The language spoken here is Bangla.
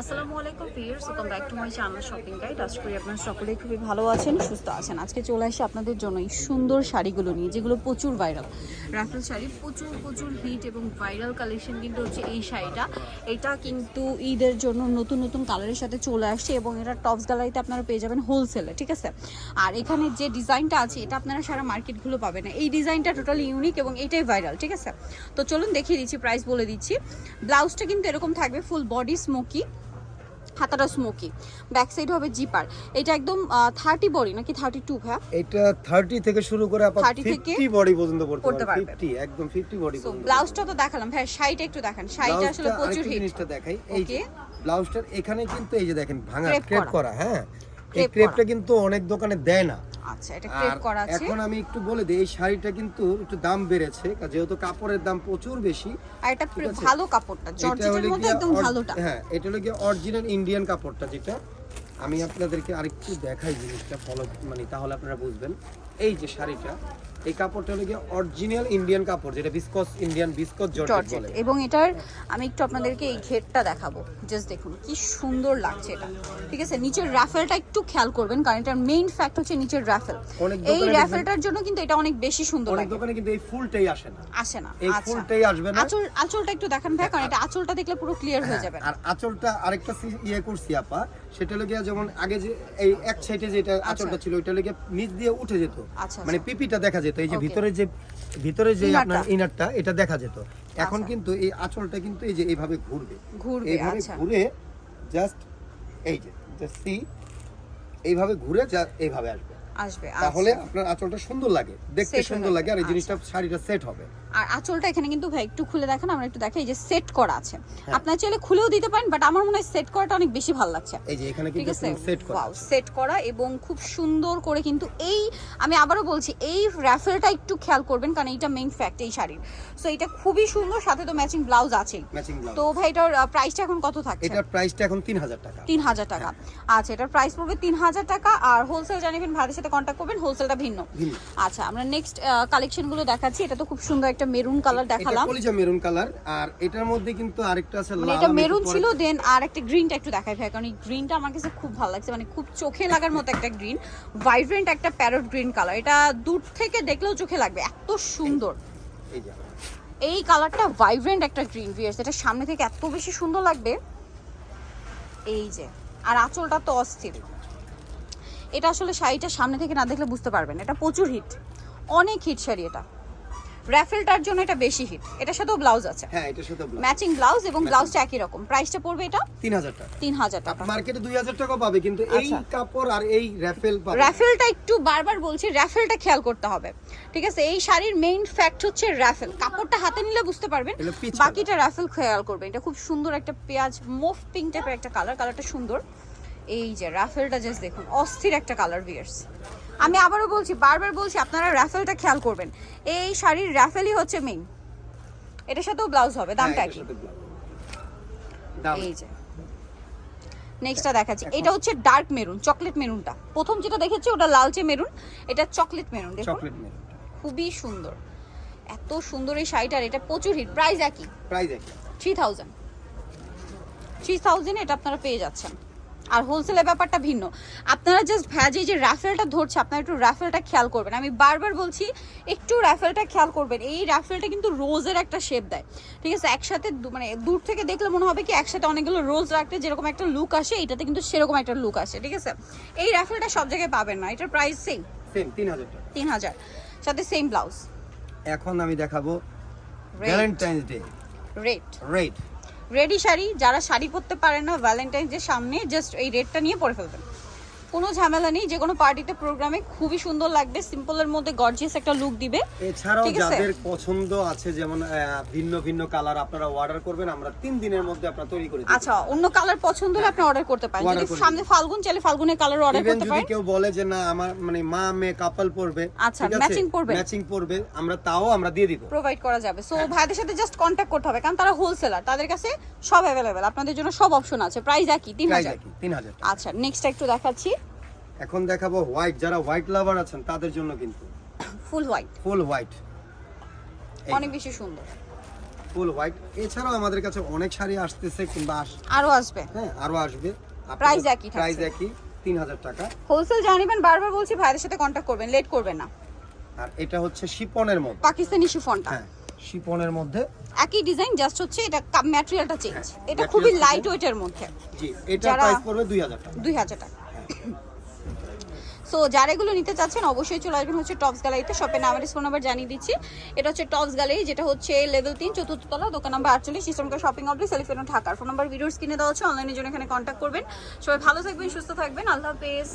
আসসালামু আলাইকুম করি খুবই ভালো আছেন, সুস্থ আছেন। আজকে চলে আসি আপনাদের জন্য এই সুন্দর শাড়িগুলো নিয়ে, যেগুলো প্রচুর ভাইরাল শাড়ি, প্রচুর প্রচুর হিট এবং ভাইরাল কালেকশন কিন্তু হচ্ছে এই শাড়িটা। এটা কিন্তু ঈদের জন্য নতুন নতুন কালারের সাথে চলে আসছে এবং এটা টপস গ্যালারিতে আপনারা পেয়ে যাবেন হোলসেলে ঠিক আছে? আর এখানে যে ডিজাইনটা আছে, এটা আপনারা সারা মার্কেটগুলো পাবেন না। এই ডিজাইনটা টোটালি ইউনিক এবং এটাই ভাইরাল ঠিক আছে? তো চলুন দেখিয়ে দিচ্ছি প্রাইস বলে দিচ্ছি। ব্লাউজটা কিন্তু এরকম থাকবে ফুল বডি স্মোকি হাতাটা স্মোকি ব্যাক সাইড হবে জিপার এটা একদম থার্টি বডি নাকি থার্টি টু এটা 30 থেকে শুরু করে 30 50 বডি পর্যন্ত পড়তে পারবে। 50 একদম 50 বডি পর্যন্ত। ব্লাউজটা তো দেখালাম। হ্যাঁ শাড়িটা একটু দেখান। শাড়িটা আসলে প্রচুর হিট জিনিসটা দেখাই। এই যে. ব্লাউজটার এখানে কিন্তু এই যে দেখেন ভাঙা ক্রেপ করা। হ্যাঁ? এই ক্রেপটা কিন্তু অনেক দোকানে দেয় না। আচ্ছা এটা ক্রেপ করা আছে। এখন আমি একটু বলে দেই এই শাড়িটা কিন্তু একটু দাম বেড়েছে যেহেতু কাপড়ের দাম প্রচুর বেশি আর এটা ভালো কাপড়টা জর্জেটের মধ্যে একদম ভালোটা। হ্যাঁ এটা হলো গিয়ে অরিজিনাল ইন্ডিয়ান কাপড়টা যেটা। আমি আপনাদেরকে আরেকটু দেখাই জিনিসটা ফলো মানে তাহলে আপনারা বুঝবেন। এই যে শাড়িটা এই কাপড়টা হলো গিয়ে অরিজিনাল ইন্ডিয়ান কাপড় যেটা বিসকস ইন্ডিয়ান বিসকস জর্জেট বলে। এবং এটার আমি একটু আপনাদেরকে এই ঘেরটা দেখাবো। জাস্ট দেখুন কি সুন্দর লাগছে এটা। ঠিক আছে নিচের রাফেলটা একটু খেয়াল করবেন কারণ এটার মেইন ফ্যাক্ট হচ্ছে নিচের রাফেল এই দোকানে রাফেলটার জন্য কিন্তু এটা অনেক বেশি সুন্দর অনেক লাগে। দোকানে কিন্তু এই ফুলটাই আসে না। আসে না এই আচ্ছা। ফুলটাই আসবে না। আঁচল আঁচলটা একটু দেখান ভাই কারণ এটা আঁচলটা দেখলে পুরো ক্লিয়ার হয়ে হ্যাঁ, যাবে। আর আঁচলটা আরেকটা ইয়ে করছি আপা সেটা হলো গিয়ে যেমন আগে যে এই এক সাইডে যেটা আঁচলটা ছিল ওইটা হলো গিয়ে নিচ দিয়ে উঠে যেত। আচ্ছা, মানে পিপিটা দেখা যেত এই যে ভিতরে যে ভিতরে যে আপনার ইনারটা এটা দেখা যেত এখন আচ্ছা। কিন্তু এই আঁচলটা কিন্তু এই যে এইভাবে ঘুরবে ঘুরবে, এইভাবে আচ্ছা। ঘুরে জাস্ট এই যে জাস্ট সি এইভাবে ঘুরে যা- এইভাবে আসবে আসবে তাহলে আচ্ছা। আপনার আঁচলটা সুন্দর লাগে দেখতে সুন্দর লাগে আর এই আচ্ছা। জিনিসটা শাড়িটা সেট হবে আর আঁচলটা এখানে কিন্তু ভাই একটু খুলে দেখেন আমরা একটু দেখাই এই যে সেট করা আছে। হ্যাঁ। আপনার চাইলে খুলেও দিতে পারেন বাট আমার মনে হয় সেট করাটা অনেক বেশি ভালো লাগছে। এই যে এখানে কিন্তু সেট করা আছে। সেট করা এবং খুব সুন্দর করে কিন্তু এই আমি আবারও বলছি এই র্যাফেলটা একটু খেয়াল করবেন কারণ এইটা মেইন ফ্যাক্ট এই শাড়ির। সো এটা খুবই সুন্দর সাথে তো ম্যাচিং ব্লাউজ আছেই। তো ভাই এটার প্রাইসটা এখন কত থাকছে? এটার প্রাইসটা এখন 3000 টাকা। তিন হাজার টাকা। আচ্ছা এটার প্রাইস পড়বে তিন হাজার টাকা আর হোলসেল জানিবেন ভাইদের সাথে কন্ট্যাক্ট করবেন হোলসেলটা ভিন্ন। ভিন্ন। আচ্ছা আমরা নেক্সট কালেকশনগুলো দেখাচ্ছি এটা তো খুব সুন্দর একটা মেরুন কালার এটা দেখালাম। কলিজা মেরুন কালার আর এটার মধ্যে কিন্তু আরেকটা আছে মানে লাল এটা মেরুন ছিল দেন আর একটা গ্রিনটা একটু দেখাই ভাই কারণ এই গ্রিনটা আমার কাছে খুব ভালো লাগছে মানে খুব চোখে লাগার মতো একটা গ্রিন ভাইব্রেন্ট একটা প্যারট গ্রিন কালার এটা দূর থেকে দেখলেও চোখে লাগবে এত সুন্দর। এই এই কালারটা ভাইব্রেন্ট একটা গ্রিন ভিয়ার্স এটা সামনে থেকে এত বেশি সুন্দর লাগবে। এই যে আর আঁচলটা তো অস্থির। এটা আসলে শাড়িটা সামনে থেকে না দেখলে বুঝতে পারবেন এটা প্রচুর হিট অনেক হিট শাড়ি এটা। র্যাফেলটার জন্য এটা বেশি হিট এটার সাথেও ব্লাউজ আছে। হ্যাঁ এটার সাথে ব্লাউজ ম্যাচিং ব্লাউজ এবং ব্লাউজটা একই রকম। প্রাইসটা পড়বে এটা 3000 টাকা। তিন হাজার টাকা। মার্কেটে 2000 টাকা পাবে কিন্তু এই আচ্ছা। কাপড় আর এই র্যাফেল পাবে র্যাফেলটা একটু বারবার বলছি র্যাফেলটা খেয়াল করতে হবে। ঠিক আছে? এই শাড়ির মেইন ফ্যাক্ট হচ্ছে র্যাফেল কাপড়টা হাতে নিলে বুঝতে পারবেন বাকিটা র্যাফেল খেয়াল করবেন এটা খুব সুন্দর একটা পেঁয়াজ মোফ পিঙ্ক টাইপের একটা কালার কালারটা সুন্দর। এই যে রাফেলটা জাস্ট দেখুন অস্থির একটা কালার ভিয়ার্স আমি আবারও বলছি বারবার বলছি আপনারা র্যাফেলটা খেয়াল করবেন। এই শাড়ির র্যাফেলই হচ্ছে মেইন এটার সাথেও ব্লাউজ হবে হ্যাঁ, দামটা কি। দাম এই যে। নেক্সটটা দেখাচ্ছি। এটা হচ্ছে ডার্ক মেরুন চকলেট মেরুনটা প্রথম যেটা দেখেছি ওটা লালচে মেরুন এটা চকলেট মেরুন দেখুন। খুবই সুন্দর। এত সুন্দর এই শাড়িটার এটা প্রচুর হিট প্রাইস একই। প্রাইস একই। থ্রি থাউজেন্ড থ্রি থাউজেন্ড এটা আপনারা পেয়ে যাচ্ছেন। আর হোলসেলের ব্যাপারটা ভিন্ন। আপনারা জাস্ট ভ্যাজে যে র্যাফেলটা ধরছে আপনারা একটু র্যাফেলটা খেয়াল করবেন। আমি বারবার বলছি একটু র্যাফেলটা খেয়াল করবেন। এই র্যাফেলটা কিন্তু রোজের একটা শেপ দেয়। ঠিক আছে? একসাথে মানে দূর থেকে দেখলে মনে হবে কি একসাথে অনেকগুলো রোজ রাখতে যেরকম একটা লুক আসে এটাতে কিন্তু সেরকম একটা লুক আসে। ঠিক আছে? এই র্যাফেলটা সব জায়গায় পাবেন না। এটার প্রাইস সেম সেম 3000 টাকা। তিন হাজার। সাথে সেম ব্লাউজ এখন আমি দেখাবো. Valentine's day red red ready sari, যারা শাড়ি পরতে পারে না ভ্যালেন্টাইন ডে সামনে জাস্ট এই রেডটা নিয়ে পরে ফেলবেন। কোনো ঝামেলা নেই যে কোনো পার্টিতে প্রোগ্রামে খুবই সুন্দর লাগবে সিম্পলের মধ্যে গর্জিয়াস একটা লুক দিবে। এছাড়াও যাদের পছন্দ আছে যেমন ভিন্ন ভিন্ন কালার আপনারা অর্ডার করবেন আমরা তিন দিনের মধ্যে আপনারা তৈরি করে দিই আচ্ছা অন্য কালার পছন্দ হলে আপনি অর্ডার করতে পারেন। যদি সামনে ফাল্গুন চাইলে ফাল্গুনের কালার অর্ডার করতে যদি পারেন। কেউ বলে যে না আমার মানে মা মেয়ে কাপল পড়বে আচ্ছা, matching পরবে? ম্যাচিং পড়বে আমরা তাও আমরা দিয়ে দিব। প্রোভাইড করা যাবে। সো হ্যাঁ। ভাইদের সাথে জাস্ট কন্টাক্ট করতে হবে কারণ তারা হোলসেলার তাদের কাছে সব অ্যাভেলেবেল আপনাদের জন্য সব অপশন আছে। প্রাইস একই তিন হাজার। আচ্ছা নেক্সট একটু দেখাচ্ছি। এখন দেখাবো হোয়াইট যারা হোয়াইট লাভার আছেন তাদের জন্য কিন্তু। ফুল হোয়াইট ফুল হোয়াইট অনেক বেশি সুন্দর। ফুল হোয়াইট এছাড়াও আমাদের কাছে অনেক শাড়ি আসতেছে কিংবা আস আরও আসবে। হ্যাঁ আরও আসবে। Price একই। প্রাইস একই তিন হাজার টাকা হোলসেল জানিবেন বারবার বলছি ভাইদের সাথে কন্ট্যাক্ট করবেন লেট করবেন না। আর এটা হচ্ছে শিপনের মধ্যে। পাকিস্তানি শিফনটা। হ্যাঁ শিপনের মধ্যে। একই ডিজাইন জাস্ট হচ্ছে এটা ম্যাটেরিয়ালটা চেঞ্জ হ্যাঁ, এটা খুবই। লাইট ওয়েটের মধ্যে। জি এটা প্রাইস পড়বে দুই হাজার টাকা। দুই হাজার টাকা। সো যারা এগুলো নিতে চাচ্ছেন, অবশ্যই চলে আসবেন হচ্ছে টপস গ্যালারিতে শপের নামের ফোন নাম্বার জানিয়ে দিচ্ছি। এটা হচ্ছে টপস গ্যালারি যেটা হচ্ছে লেভেল তিন চতুর্থতলা দোকান নাম্বার আটচল্লিশ ইসলামকা শপিং অফিস সেলিফেন ঢাকার ফোন নাম্বার ভিডিওস কিনে দেওয়া হচ্ছে অনলাইনের জন্য এখানে কন্ট্যাক্ট করবেন। সবাই ভালো থাকবেন, সুস্থ থাকবেন। আল্লাহ হাফেজ।